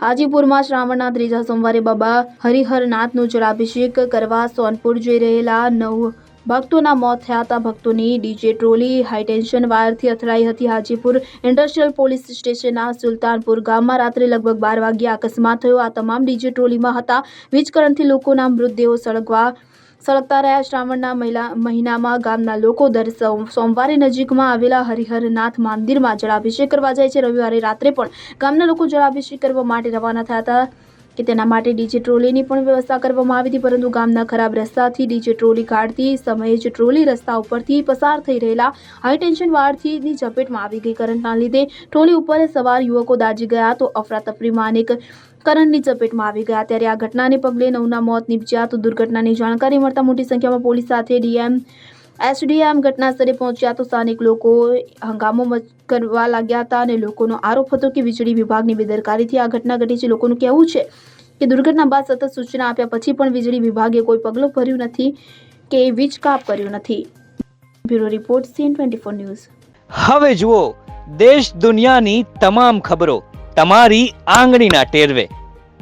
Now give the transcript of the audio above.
હાજીપુરમાં શ્રાવણના ત્રીજા સોમવારે બાબા હરિહરનાથનો જળાભિષેક કરવા સોનપુર જઈ રહેલા નવ ભક્તોના મોત થયા હતા. ભક્તોની ડીજે ટ્રોલી હાઈટેન્શન વાયરથી અથડાઈ હતી. હાજીપુર ઇન્ડસ્ટ્રીયલ પોલીસ સ્ટેશનના સુલતાનપુર ગામમાં રાત્રે લગભગ બાર વાગ્યે અકસ્માત થયો. આ તમામ ડીજે ટ્રોલીમાં હતા. વીજકરણથી લોકોના મૃતદેહો સળગવા સળગતા રહ્યા શ્રાવણના મહિનામાં ગામના લોકો દર સોમવારે નજીકમાં આવેલા હરિહરનાથ મંદિરમાં જળાભિષેક કરવા જાય છે. રવિવારે રાત્રે પણ ગામના લોકો જળાભિષેક કરવા માટે રવાના થયા હતા કે તેના માટે ડીજે ટ્રોલીની પણ વ્યવસ્થા કરવામાં આવી હતી, પરંતુ ગામના ખરાબ રસ્તાથી ડીજે ટ્રોલી કાઢતી સમયે જ ટ્રોલી રસ્તા ઉપરથી પસાર થઈ રહેલા હાઈટેન્શન વાયરથી ની ઝપેટમાં આવી ગઈ. કરંટના લીધે ટ્રોલી ઉપર સવાર યુવકો દાજી ગયા તો અફરાતફરીમાં અનેક કરંટની ચપેટમાં આવી ગયા. ત્યારે આ ઘટનાને પગલે નવના મોત નીપજ્યા તો દુર્ઘટનાની જાણકારી મળતા મોટી સંખ્યામાં પોલીસ સાથે ડીએમ, એસડીએમ ઘટના સ્થળે પહોંચ્યા તો સ્થાનિક લોકો હંગામો કરવા લાગ્યા હતા અને લોકોનો આરોપ હતો કે વીજળી વિભાગની બેદરકારીથી આ ઘટના ઘટી છે. લોકોનું કહેવું છે કે દુર્ઘટના બાદ સતત સૂચના આપ્યા પછી પણ વીજળી વિભાગે કોઈ પગલું ભર્યું નથી કે વીજ કાપ કર્યું નથી. Bureau report, CN twenty news. હવે જુઓ, દેશ દુનિયાની તમામ ખબરો તમારી આંગળીના ટેરવે.